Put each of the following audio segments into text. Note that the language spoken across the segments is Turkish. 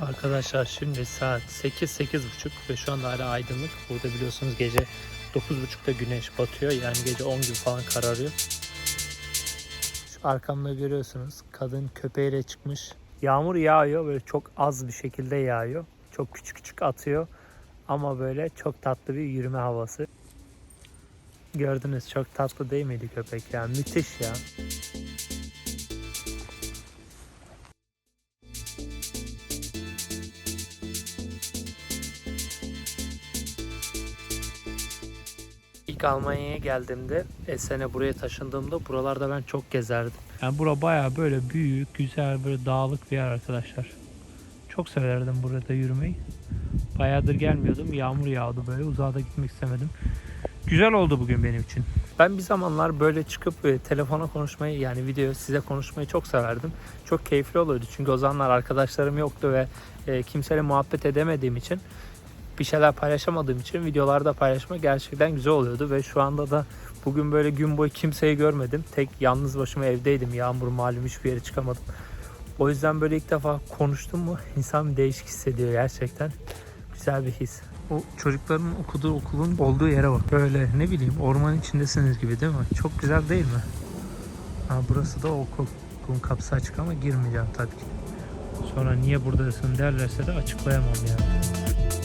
Arkadaşlar şimdi saat 8-8.30 ve şu anda hala aydınlık. Burada biliyorsunuz gece 9.30'da güneş batıyor. Yani gece 10 gibi falan kararıyor. Şu arkamda görüyorsunuz kadın köpeğiyle çıkmış. Yağmur yağıyor böyle çok az bir şekilde yağıyor. Çok küçük küçük atıyor. Ama böyle çok tatlı bir yürüme havası. Gördünüz çok tatlı değil miydi köpek ya? Müthiş ya. İlk Almanya'ya geldiğimde, Esen'e buraya taşındığımda buralarda ben çok gezerdim. Yani bura baya böyle büyük, güzel, böyle dağlık bir yer arkadaşlar. Çok severdim burada yürümeyi. Bayağıdır gelmiyordum. Yağmur yağdı böyle. Uzağa da gitmek istemedim. Güzel oldu bugün benim için. Ben bir zamanlar böyle çıkıp e, telefona konuşmayı yani video size konuşmayı çok severdim. Çok keyifli oluyordu çünkü o zamanlar arkadaşlarım yoktu ve e, kimseyle muhabbet edemediğim için bir şeyler paylaşamadığım için videolarda paylaşmak gerçekten güzel oluyordu ve şu anda da bugün böyle gün boyu kimseyi görmedim. Tek yalnız başıma evdeydim. Yağmur malum hiçbir yere çıkamadım. O yüzden böyle ilk defa konuştum mu insan bir değişik hissediyor gerçekten. Güzel bir his. O çocukların okuduğu okulun olduğu yere bak. Böyle ne bileyim ormanın içindesiniz gibi değil mi? Çok güzel değil mi? Ha, burası da okul. Okulun kapısı açık ama girmeyeceğim tabii ki. Sonra niye buradasın derlerse de açıklayamam yani.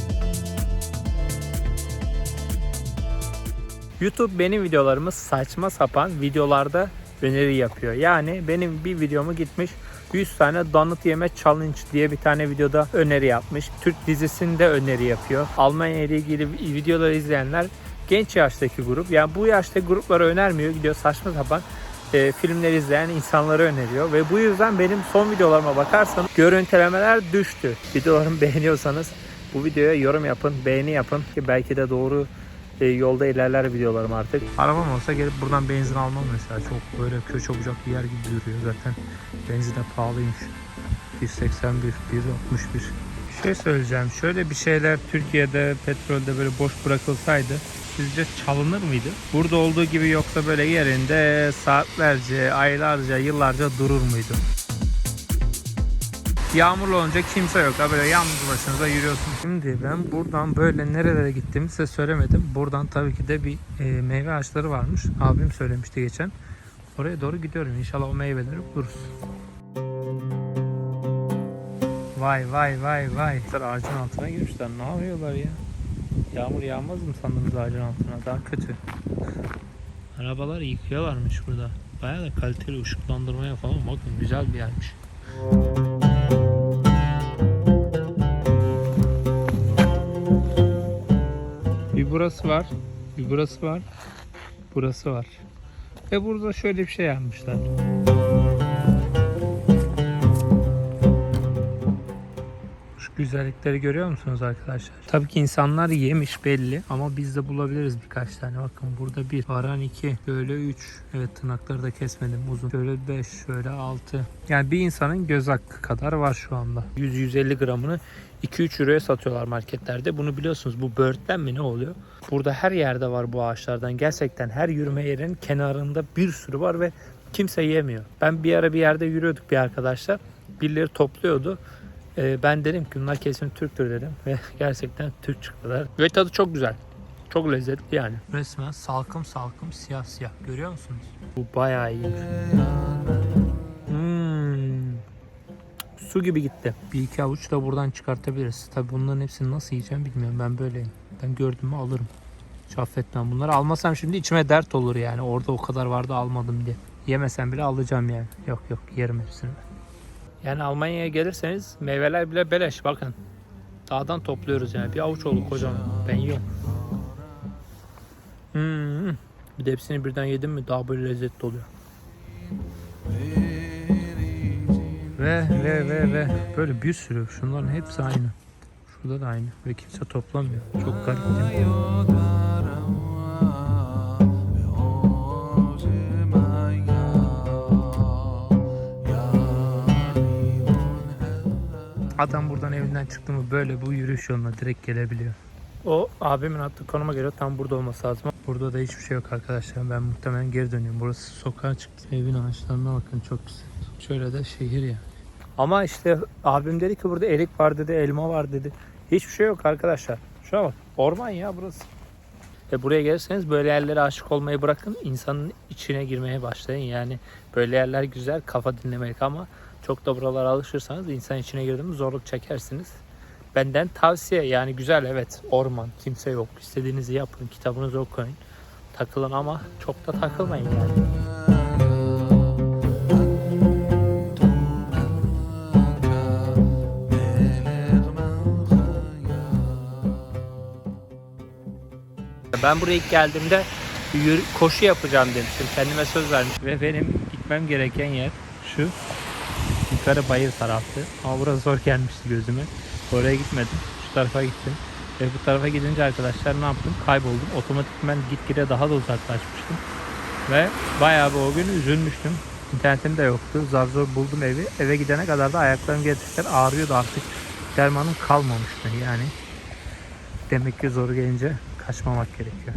YouTube benim videolarımı saçma sapan videolarda öneri yapıyor. Yani benim bir videomu gitmiş 100 tane donut yeme challenge diye bir tane videoda öneri yapmış. Türk dizisinde öneri yapıyor. Almanya ile ilgili videoları izleyenler genç yaştaki grup. Yani bu yaştaki gruplara önermiyor. Gidiyor saçma sapan e, filmleri izleyen insanları öneriyor. Ve bu yüzden benim son videolarıma bakarsanız görüntülemeler düştü. Videolarımı beğeniyorsanız bu videoya yorum yapın, beğeni yapın ki belki de doğru e, yolda ilerler videolarım artık. Arabam olsa gelip buradan benzin almam mesela. Çok böyle köşe bucak bir yer gibi duruyor zaten. Benzin de pahalıymış. 181, 161. Bir şey söyleyeceğim. Şöyle bir şeyler Türkiye'de petrolde böyle boş bırakılsaydı sizce çalınır mıydı? Burada olduğu gibi yoksa böyle yerinde saatlerce, aylarca, yıllarca durur muydu? Yağmurlu olunca kimse yok. Ha böyle yalnız başınıza yürüyorsun. Şimdi ben buradan böyle nerelere gittiğimi size söylemedim. Buradan tabii ki de bir e, meyve ağaçları varmış. Abim söylemişti geçen. Oraya doğru gidiyorum. İnşallah o meyveleri buluruz. Vay vay vay vay. Ağacın altına girmişler. Ne yapıyorlar ya? Yağmur yağmaz mı sandınız ağacın altına? Daha kötü. Arabalar yıkıyorlarmış burada. Bayağı da kaliteli ışıklandırmaya falan bakın güzel bir yermiş. Burası var. Bir burası var. Burası var. Ve burada şöyle bir şey yapmışlar. Güzellikleri görüyor musunuz arkadaşlar? Tabii ki insanlar yemiş belli ama biz de bulabiliriz birkaç tane. Bakın burada bir, varan iki, şöyle üç. Evet tırnakları da kesmedim uzun. Şöyle beş, şöyle altı. Yani bir insanın göz hakkı kadar var şu anda. 100-150 gramını 2-3 euroya satıyorlar marketlerde. Bunu biliyorsunuz bu böğürtlen mi ne oluyor? Burada her yerde var bu ağaçlardan. Gerçekten her yürüme yerinin kenarında bir sürü var ve kimse yemiyor. Ben bir ara bir yerde yürüyorduk bir arkadaşlar. Birileri topluyordu. Ee, ben dedim ki bunlar kesin Türktür dedim ve gerçekten Türk çıktılar. Ve tadı çok güzel. Çok lezzetli yani. Resmen salkım salkım siyah siyah. Görüyor musunuz? Bu bayağı iyi. Hmm. Su gibi gitti. Bir iki avuç da buradan çıkartabiliriz. Tabi bunların hepsini nasıl yiyeceğim bilmiyorum. Ben böyleyim. Ben gördüğümü alırım. Hiç affetmem. Bunları almasam şimdi içime dert olur yani. Orada o kadar vardı almadım diye. Yemesem bile alacağım yani. Yok yok yerim hepsini. Yani Almanya'ya gelirseniz meyveler bile beleş bakın. Dağdan topluyoruz yani. Bir avuç oldu kocaman. Ben yiyorum. Hmm. Bir de hepsini birden yedim mi daha böyle lezzetli oluyor. Ve ve ve ve böyle bir sürü şunların hepsi aynı. Şurada da aynı ve kimse toplamıyor. Çok garip değil mi? Adam buradan evinden çıktı mı böyle bu yürüyüş yoluna direkt gelebiliyor. O abimin attığı konuma göre tam burada olması lazım. Burada da hiçbir şey yok arkadaşlar. Ben muhtemelen geri dönüyorum. Burası sokağa çıktı. Evin ağaçlarına bakın çok güzel. Şöyle de şehir ya. Ama işte abim dedi ki burada erik var dedi, elma var dedi. Hiçbir şey yok arkadaşlar. Şuna bak. Orman ya burası. Ve buraya gelirseniz böyle yerlere aşık olmayı bırakın. insanın içine girmeye başlayın. Yani böyle yerler güzel kafa dinlemek ama çok da buralara alışırsanız insan içine girdiğiniz zorluk çekersiniz. Benden tavsiye yani güzel evet orman kimse yok. İstediğinizi yapın kitabınızı okuyun. Takılın ama çok da takılmayın yani. Ben buraya ilk geldiğimde koşu yapacağım demiştim. Kendime söz vermiştim. Ve benim gitmem gereken yer şu. Yukarı bayır taraftı. Ama burası zor gelmişti gözüme. Oraya gitmedim. Şu tarafa gittim. Ve bu tarafa gidince arkadaşlar ne yaptım? Kayboldum. Otomatikman gitgide daha da uzaklaşmıştım. Ve bayağı bir o gün üzülmüştüm. İnternetim de yoktu. Zar zor buldum evi. Eve gidene kadar da ayaklarım gerçekten ağrıyordu artık. Dermanım kalmamıştı yani. Demek ki zor gelince kaçmamak gerekiyor.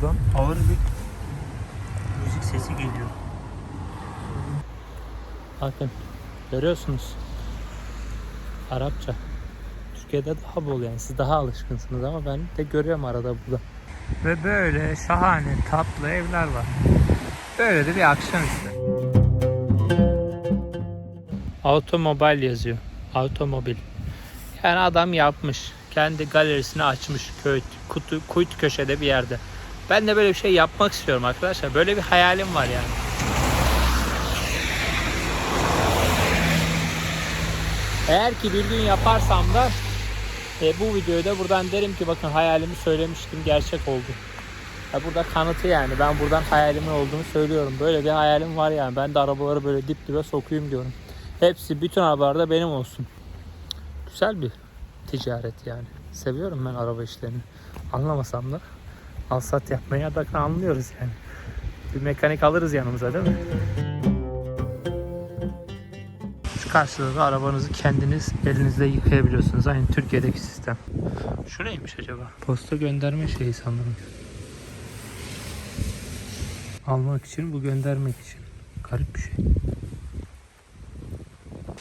Şuradan ağır bir müzik sesi geliyor. Bakın görüyorsunuz. Arapça. Türkiye'de daha bol yani siz daha alışkınsınız ama ben de görüyorum arada burada. Ve böyle şahane tatlı evler var. Böyle de bir akşam işte. Otomobil yazıyor. Otomobil. Yani adam yapmış. Kendi galerisini açmış köy, kutu, kuytu köşede bir yerde. Ben de böyle bir şey yapmak istiyorum arkadaşlar. Böyle bir hayalim var yani. Eğer ki bir gün yaparsam da e, bu videoyu da buradan derim ki bakın hayalimi söylemiştim gerçek oldu. Ya burada kanıtı yani ben buradan hayalimin olduğunu söylüyorum. Böyle bir hayalim var yani. Ben de arabaları böyle dip dibe sokuyum diyorum. Hepsi bütün arabalar da benim olsun. Güzel bir ticaret yani. Seviyorum ben araba işlerini. Anlamasam da alsat yapmayı da anlıyoruz yani. Bir mekanik alırız yanımıza değil mi? Şu karşıda da arabanızı kendiniz elinizle yıkayabiliyorsunuz. Aynı Türkiye'deki sistem. Şu neymiş acaba? Posta gönderme şeyi sanırım. Almak için bu göndermek için. Garip bir şey.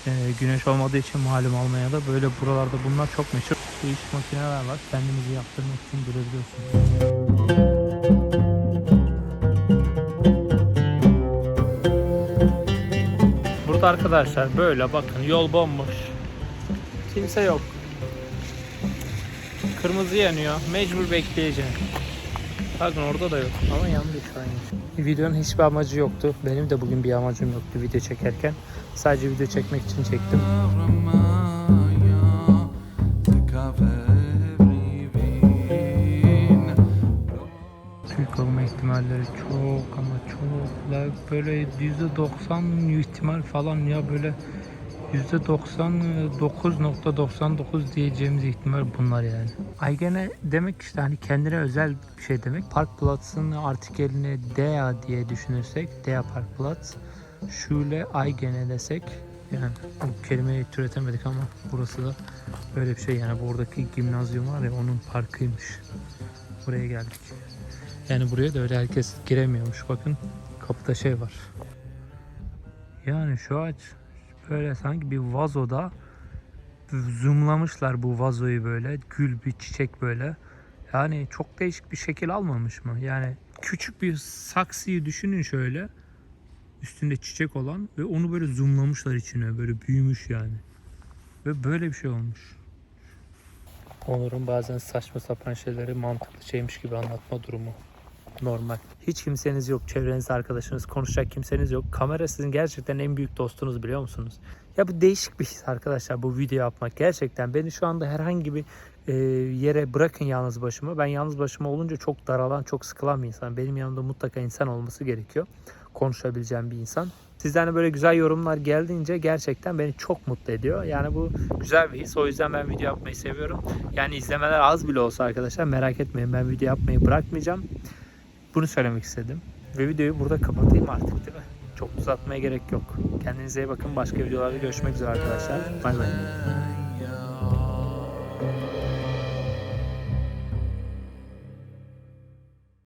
Ee, güneş olmadığı için malum almaya da böyle buralarda bunlar çok meşhur. Su iş makineler var. Kendinizi yaptırmak için görebiliyorsunuz. Burada arkadaşlar böyle bakın yol bomboş. Kimse yok. Kırmızı yanıyor. Mecbur bekleyeceğim. Bakın orada da yok ama yandı şu an. Videonun hiçbir amacı yoktu. Benim de bugün bir amacım yoktu video çekerken. Sadece video çekmek için çektim. Büyük olma ihtimalleri çok ama böyle %90 ihtimal falan ya böyle %99.99 diyeceğimiz ihtimal bunlar yani. Aygene demek işte hani kendine özel bir şey demek. Park Platz'ın artikelini DEA diye düşünürsek DEA Park Platz Şule Aygene desek yani bu kelimeyi türetemedik ama burası da böyle bir şey yani buradaki gimnazyum var ya onun parkıymış. Buraya geldik. Yani buraya da öyle herkes giremiyormuş. Bakın kapıda şey var. Yani şu ağaç böyle sanki bir vazoda zoomlamışlar bu vazoyu böyle. Gül bir çiçek böyle. Yani çok değişik bir şekil almamış mı? Yani küçük bir saksıyı düşünün şöyle. Üstünde çiçek olan ve onu böyle zoomlamışlar içine. Böyle büyümüş yani. Ve böyle bir şey olmuş. Onur'un bazen saçma sapan şeyleri mantıklı şeymiş gibi anlatma durumu normal. Hiç kimseniz yok, çevrenizde arkadaşınız, konuşacak kimseniz yok. Kamera sizin gerçekten en büyük dostunuz biliyor musunuz? Ya bu değişik bir his arkadaşlar bu video yapmak. Gerçekten beni şu anda herhangi bir e, yere bırakın yalnız başıma. Ben yalnız başıma olunca çok daralan, çok sıkılan bir insan. Benim yanımda mutlaka insan olması gerekiyor. konuşabileceğim bir insan. Sizden de böyle güzel yorumlar geldiğince gerçekten beni çok mutlu ediyor. Yani bu güzel bir his. O yüzden ben video yapmayı seviyorum. Yani izlemeler az bile olsa arkadaşlar merak etmeyin ben video yapmayı bırakmayacağım. Bunu söylemek istedim. Ve videoyu burada kapatayım artık değil mi? Çok uzatmaya gerek yok. Kendinize iyi bakın. Başka videolarda görüşmek üzere arkadaşlar. Bay bay.